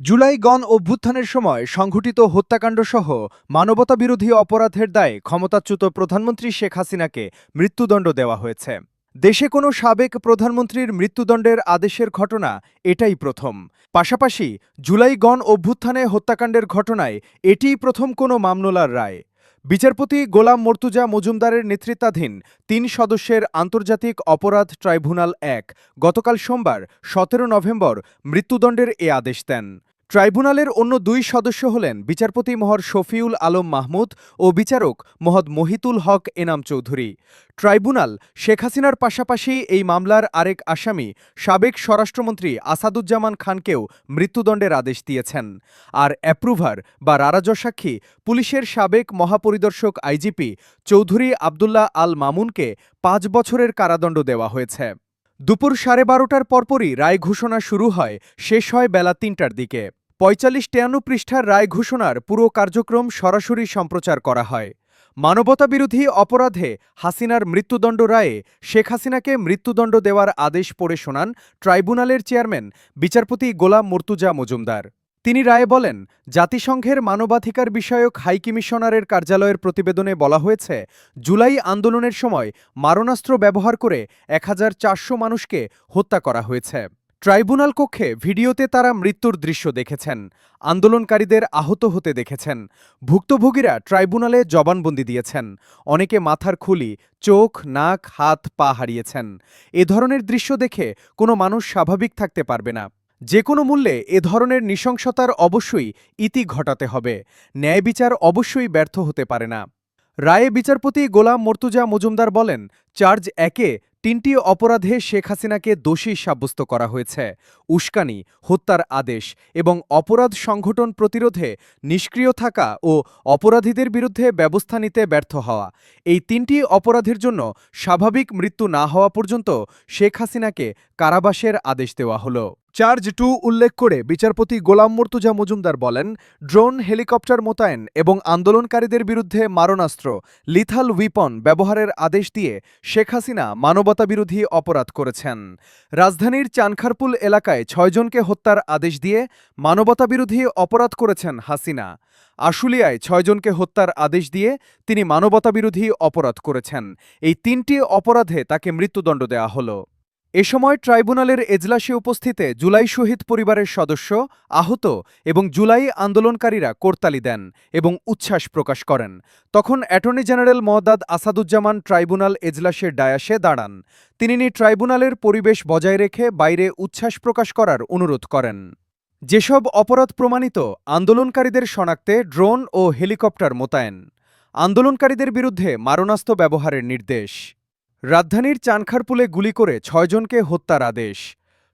জুলাই গণ অভ্যুত্থানের সময় সংঘটিত হত্যাকাণ্ড হত্যাকাণ্ডসহ মানবতাবিরোধী অপরাধের দায়ে ক্ষমতাচ্যুত প্রধানমন্ত্রী শেখ হাসিনাকে মৃত্যুদণ্ড দেওয়া হয়েছে। দেশে কোনো সাবেক প্রধানমন্ত্রীর মৃত্যুদণ্ডের আদেশের ঘটনা এটাই প্রথম। পাশাপাশি জুলাই গণ অভ্যুত্থানে হত্যাকাণ্ডের ঘটনায় এটিই প্রথম কোনো মামলার রায়। বিচারপতি গোলাম মর্তুজা মজুমদারের নেতৃত্বাধীন তিন সদস্যের আন্তর্জাতিক অপরাধ ট্রাইব্যুনাল এক গতকাল সোমবার, সতেরো নভেম্বর মৃত্যুদণ্ডের এ আদেশ দেন। ট্রাইব্যুনালের অন্য দুই সদস্য হলেন বিচারপতি মহর শফিউল আলম মাহমুদ ও বিচারক মহদ মহিতুল হক এনাম চৌধুরী। ট্রাইব্যুনাল শেখ হাসিনার পাশাপাশি এই মামলার আরেক আসামি সাবেক স্বরাষ্ট্রমন্ত্রী আসাদুজ্জামান খানকেও মৃত্যুদণ্ডের আদেশ দিয়েছেন। আর অ্যাপ্রুভার বা রারাজসাক্ষী পুলিশের সাবেক মহাপরিদর্শক আইজিপি চৌধুরী আবদুল্লাহ আল মামুনকে পাঁচ বছরের কারাদণ্ড দেওয়া হয়েছে। দুপুর সাড়ে বারোটার পরপরই রায় ঘোষণা শুরু হয় শেষ হয় বেলা তিনটার দিকে। পঁয়তাল্লিশ তেয়ান্ন পৃষ্ঠার রায় ঘোষণার পুরো কার্যক্রম সরাসরি সম্প্রচার করা হয়। মানবতাবিরোধী অপরাধে হাসিনার মৃত্যুদণ্ড রায়ে শেখ হাসিনাকে মৃত্যুদণ্ড দেওয়ার আদেশ পড়ে শোনান ট্রাইব্যুনালের চেয়ারম্যান, বিচারপতি গোলাম মুর্তুজা মজুমদার। তিনি রায়ে বলেন, জাতিসংঘের মানবাধিকার বিষয়ক হাইকমিশনারের কার্যালয়ের প্রতিবেদনে বলা হয়েছে, জুলাই আন্দোলনের সময় মারণাস্ত্র ব্যবহার করে এক হাজার চারশো মানুষকে হত্যা করা হয়েছে। ট্রাইব্যুনাল কক্ষে ভিডিওতে তারা মৃত্যুর দৃশ্য দেখেছেন, আন্দোলনকারীদের আহত হতে দেখেছেন, ভুক্তভোগীরা ট্রাইব্যুনালে জবানবন্দি দিয়েছেন, অনেকে মাথার খুলি, চোখ, নাক, হাত, পা হারিয়েছেন। এ ধরনের দৃশ্য দেখে কোনো মানুষ স্বাভাবিক থাকতে পারবে না। যে কোনো মূল্যে এ ধরনের নৃশংসতার অবশ্যই ইতি ঘটাতে হবে। ন্যায় বিচার অবশ্যই ব্যর্থ হতে পারে না। রায়ে বিচারপতি গোলাম মর্তুজা মজুমদার বলেন, চার্জ একে, তিনটি অপরাধে শেখ হাসিনাকে দোষী সাব্যস্ত করা হয়েছে। উস্কানি, হত্যার আদেশ এবং অপরাধ সংগঠন প্রতিরোধে নিষ্ক্রিয় থাকা ও অপরাধীদের বিরুদ্ধে ব্যবস্থা নিতে ব্যর্থ হওয়া। এই তিনটি অপরাধের জন্য স্বাভাবিক মৃত্যু না হওয়া পর্যন্ত শেখ হাসিনাকে কারাবাসের আদেশ দেওয়া হল। চার্জ টু উল্লেখ করে বিচারপতি গোলাম মর্তুজা মজুমদার বলেন, ড্রোন, হেলিকপ্টার মোতায়েন এবং আন্দোলনকারীদের বিরুদ্ধে মারণাস্ত্র, লিথাল উইপন ব্যবহারের আদেশ দিয়ে শেখ হাসিনা মানবতাবিরোধী অপরাধ করেছেন। রাজধানীর চানখারপুল এলাকায় ছয়জনকে হত্যার আদেশ দিয়ে মানবতাবিরোধী অপরাধ করেছেন হাসিনা। আশুলিয়ায় ছয়জনকে হত্যার আদেশ দিয়ে তিনি মানবতাবিরোধী অপরাধ করেছেন। এই তিনটি অপরাধে তাকে মৃত্যুদণ্ড দেওয়া হলো। এ সময় ট্রাইব্যুনালের এজলাসে উপস্থিতে জুলাই শহীদ পরিবারের সদস্য, আহত এবং জুলাই আন্দোলনকারীরা করতালি দেন এবং উচ্ছ্বাস প্রকাশ করেন। তখন অ্যাটর্নি জেনারেল মহদাদ আসাদুজ্জামান ট্রাইব্যুনাল এজলাসের ডায়াসে দাঁড়ান। তিনি ট্রাইব্যুনালের পরিবেশ বজায় রেখে বাইরে উচ্ছ্বাস প্রকাশ করার অনুরোধ করেন। যেসব অপরাধ প্রমাণিত, আন্দোলনকারীদের শনাক্তে ড্রোন ও হেলিকপ্টার মোতায়েন। আন্দোলনকারীদের বিরুদ্ধে মারণাস্ত্র ব্যবহারের নির্দেশ। রাজধানীর চানখারপুলে গুলি করে ছয়জনকে হত্যার আদেশ।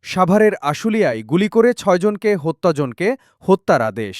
সাভারের আশুলিয়ায় গুলি করে ছয়জনকে হত্যাজনকে হত্যার আদেশ।